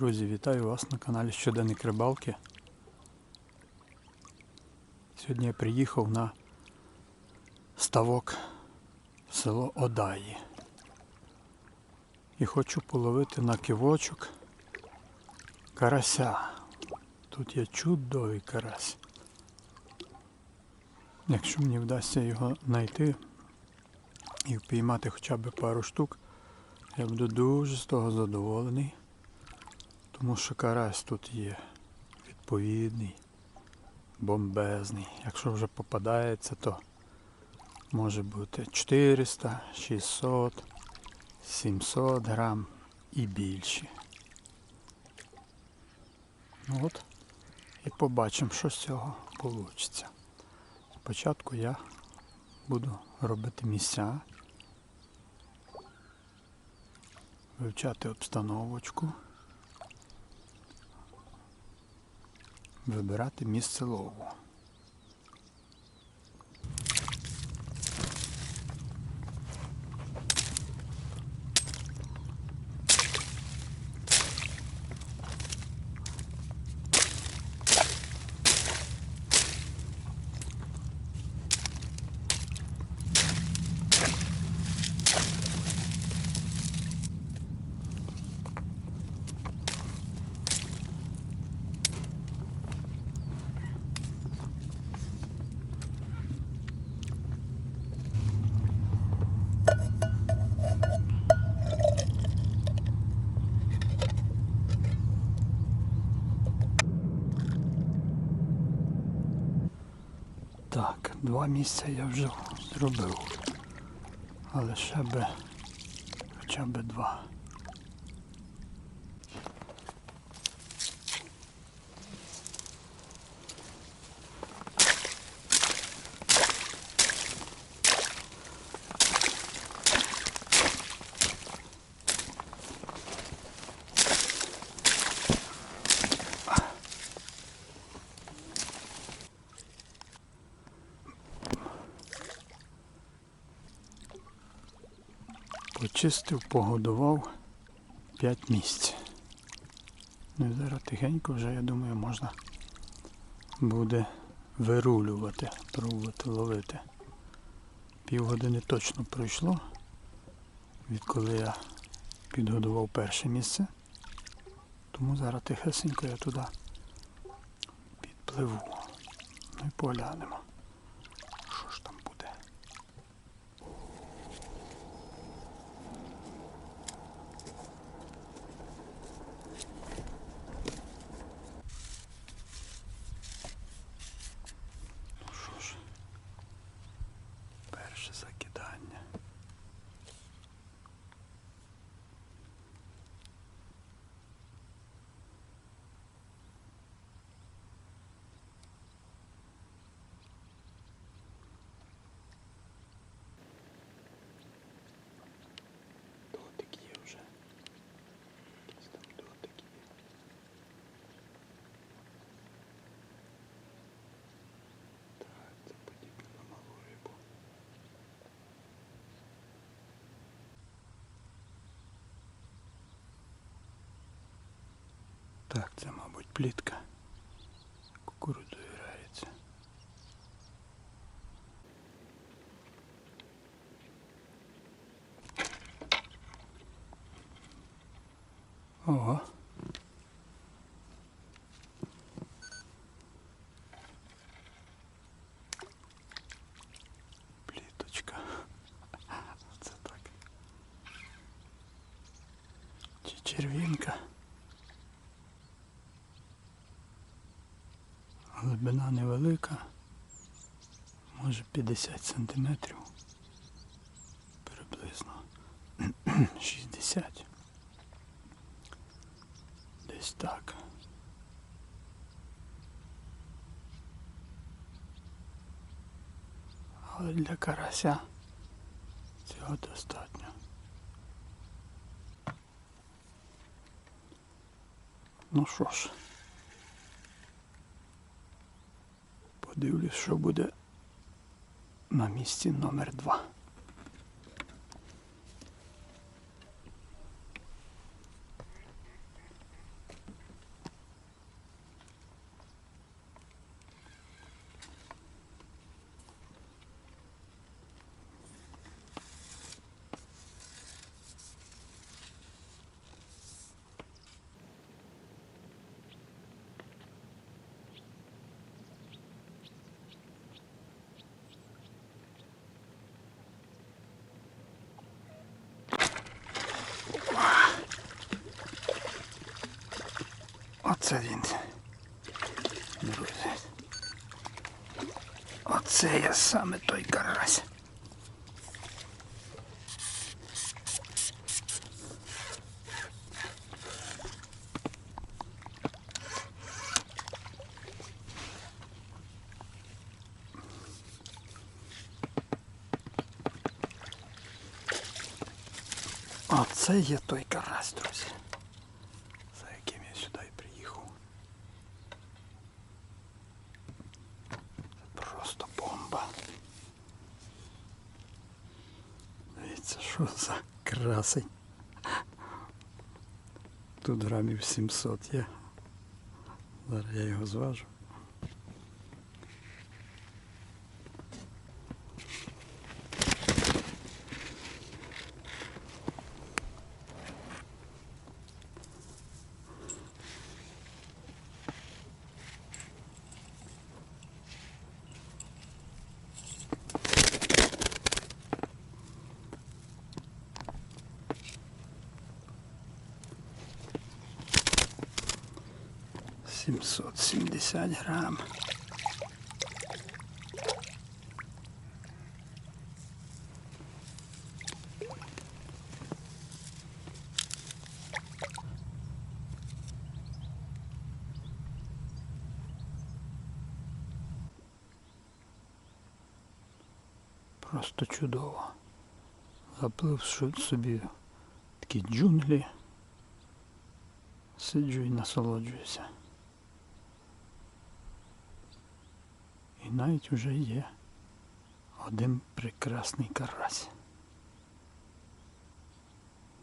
Друзі, вітаю вас на каналі Щоденник Рибалки. Сьогодні я приїхав на ставок в село Одаї. І хочу половити на кивочок карася. Тут є чудовий карась. Якщо мені вдасться його знайти і впіймати хоча б пару штук, я буду дуже з того задоволений. Тому що карась тут є відповідний, бомбезний. Якщо вже попадається, то може бути 400, 600, 700 грам і більші. Ну от, і побачимо, що з цього вийде. Спочатку я буду робити місця, вивчати обстановочку. Вибирати місце лову. Так, два місця я вже зробив. Але ще би хоча б два. Почистив, погодував 5 місць. Ну і зараз тихенько вже, я думаю, можна буде вирулювати, пробувати ловити. Півгодини точно пройшло, відколи я підгодував перше місце. Тому зараз тихесенько я туди підпливу. Ну і поглянемо. Що ж там буде? Ну що ж, перше закидання. Дотик є вже. Якийсь там дотик є. Так, це подібне на малу рибу. Так, це, мабуть, плітка. Кукурудзою грається. Ого. Пліточка. Це так. Чи червінка. Глибина невелика. Може 50 сантиметрів. Приблизно 60. Десь так. Але для карася цього достатньо. Ну що ж, подивлюсь, що буде на місці номер два. Оце він. Друзі. Оце я саме той карась. Оце є той карась, друзі. За яким я сюди і приїхав. Це просто бомба. Дивіться, що за красень. Тут грамів 700 є. Зараз я його зважу. Сімсот сімдесят грам. Просто чудово. Заплив собі такі джунглі. Сиджу і насолоджуюся. Навіть уже є один прекрасний карась.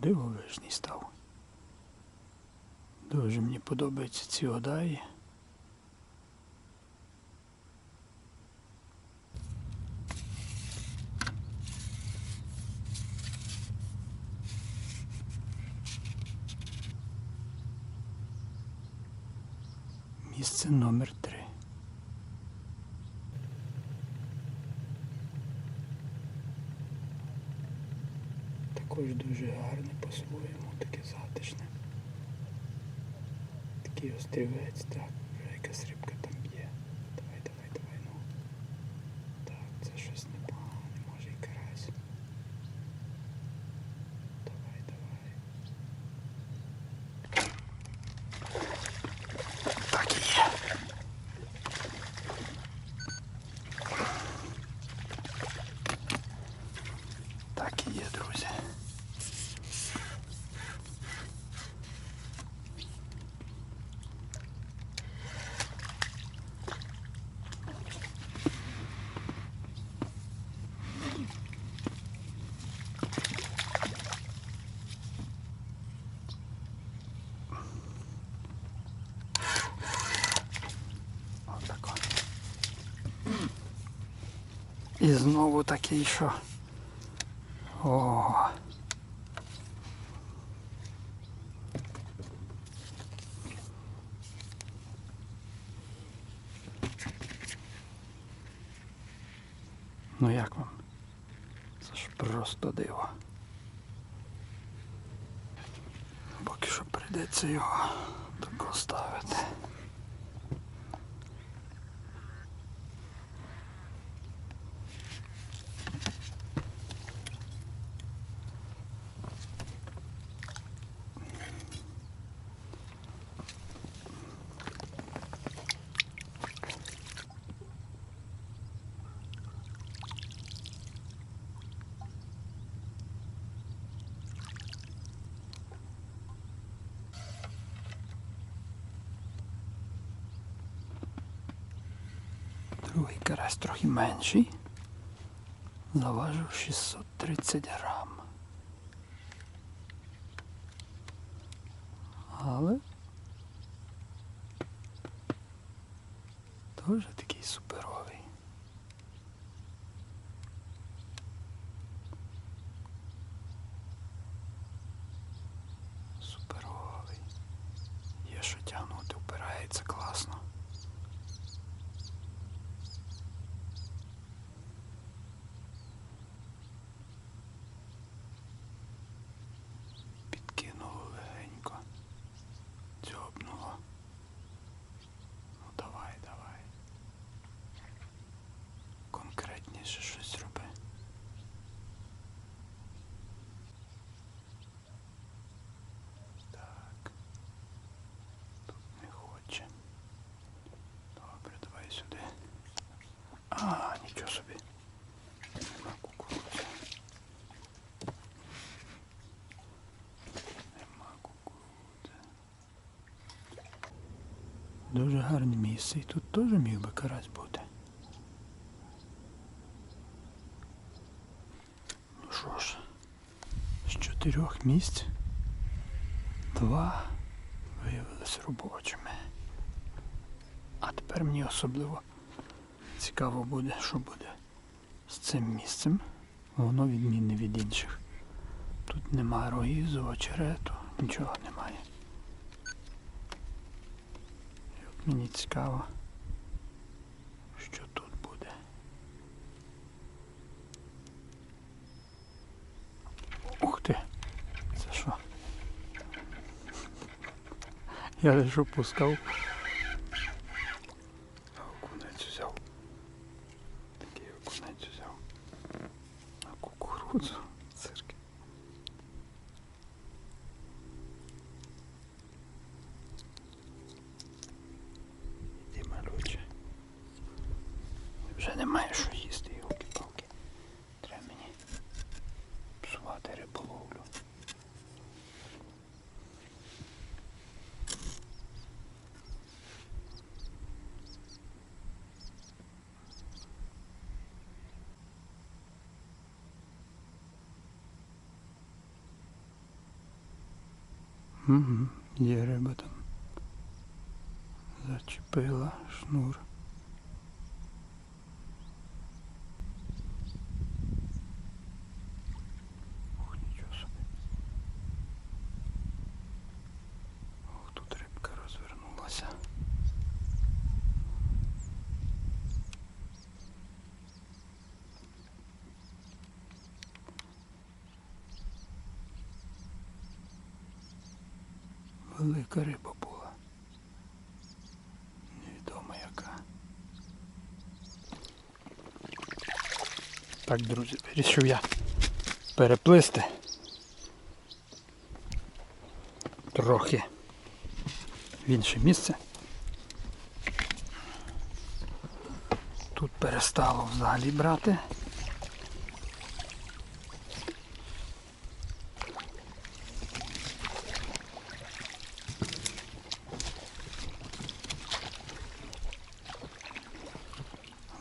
Дивовижний став. Дуже мені подобаються ці одаї. Місце номер три. Такий острівець, так, вже якась рибка там є. Давай, давай, давай, ну. Так, це щось непогане, може і карась. Давай, давай. Так і є. Так і є, друзі. Отако. І знову такий, що. О. Ну як вам? Це ж просто диво. Поки що прийдеться його тако ставити. Другий карась трохи менший. Заважив 630 грам. Але теж такий суперовий. Дуже гарне місце. І тут теж міг би карась бути. Ну що ж, з чотирьох місць два виявилися робочими. А тепер мені особливо цікаво буде, що буде з цим місцем. Воно відмінне від інших. Тут немає рогізу, очерету, нічого немає. І от мені цікаво, що тут буде. Ух ти! Це що? Я лише опускав. Вже немає що їсти, йолки-палки. Треба мені псувати риболовлю. Угу, є риба там. Зачепила шнур. Ух, нічого собі. Ох, тут рибка розвернулася. Велика риба була. Невідомо яка. Так, друзі, вирішив я переплисти. Трохи в інше місце. Тут перестало взагалі брати.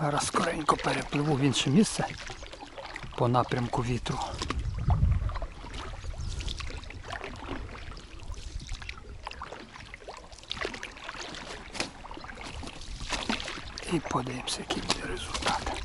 Зараз скоренько перепливу в інше місце по напрямку вітру. І подивимося, який буде результат.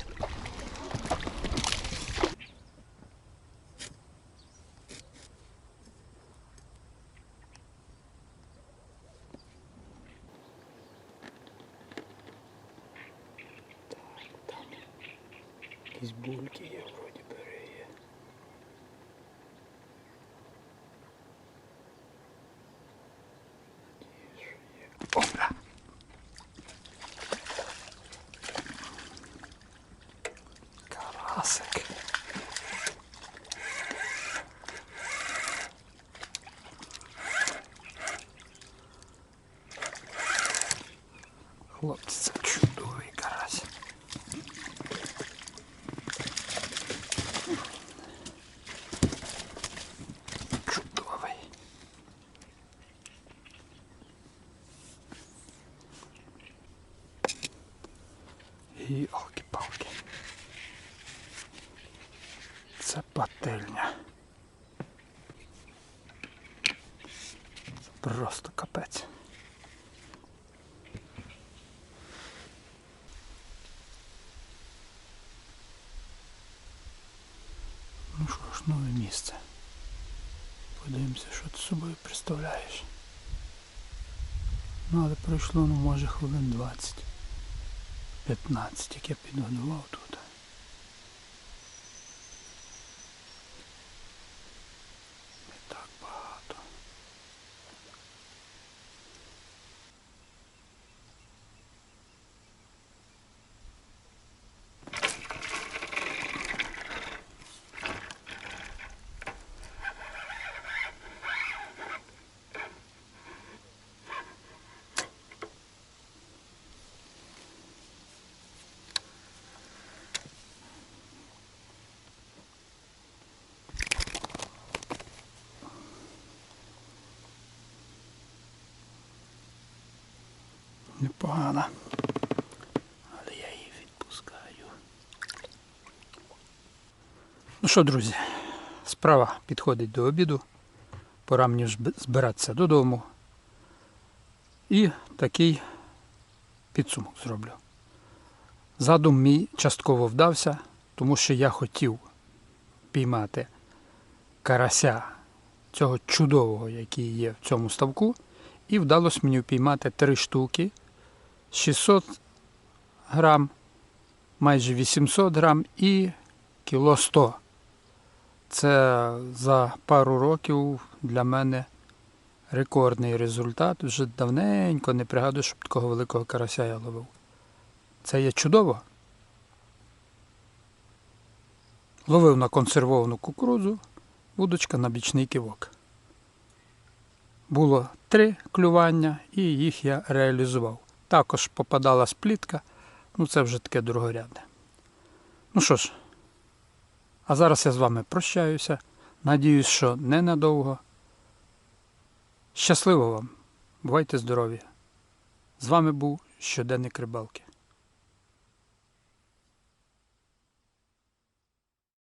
Якісь бульки є, вроді бере. Опа! Карасик. Хлопці, це чудовий карась. Чудовий. І алки-палки. Це пательня. Це просто капець. Ну що ж, нове місце. Подивимося, що ти собою представляєш. Ну, але пройшло, ну, може, хвилин 20. 15, як я підготував тут. Непогана. Але я її відпускаю. Ну що, друзі, справа підходить до обіду. Пора мені збиратися додому. І такий підсумок зроблю. Задум мій частково вдався, тому що я хотів піймати карася цього чудового, який є в цьому ставку, і вдалося мені впіймати три штуки 600 грам, майже 800 грам і кіло 100. Це за пару років для мене рекордний результат. Вже давненько не пригадую, щоб такого великого карася я ловив. Це є чудово. Ловив на консервовану кукурудзу, вудочка на бічний кивок. Було три клювання і їх я реалізував. Також попадала сплітка, ну це вже таке другорядне. Ну що ж, а зараз я з вами прощаюся. Надіюсь, що ненадовго. Щасливо вам! Бувайте здорові! З вами був щоденник рибалки.